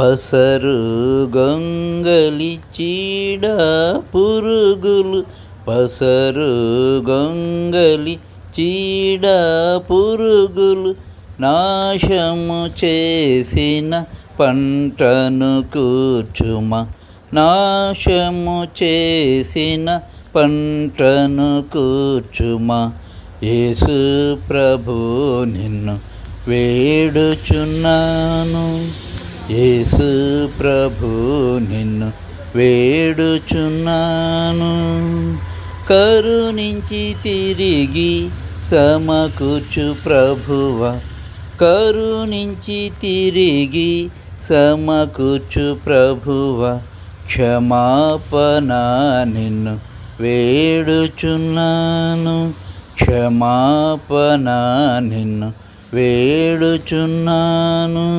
పసరు గొంగలి చీడ పురుగులు. పసరు గొంగలి చీడ పురుగులు నాశము చేసిన పంటను కూర్చుమ. నాశము చేసిన పంటను కూర్చుమ. యేసు ప్రభు నిన్ను వేడుచున్నాను. యేసు ప్రభు నిన్ను వేడుచున్నాను. కరుణించి తిరిగి సమకూర్చు ప్రభువ. కరుణించి తిరిగి సమకూర్చు ప్రభువ. క్షమాపణ నిన్ను వేడుచున్నాను. క్షమాపణ నిన్ను వేడుచున్నాను.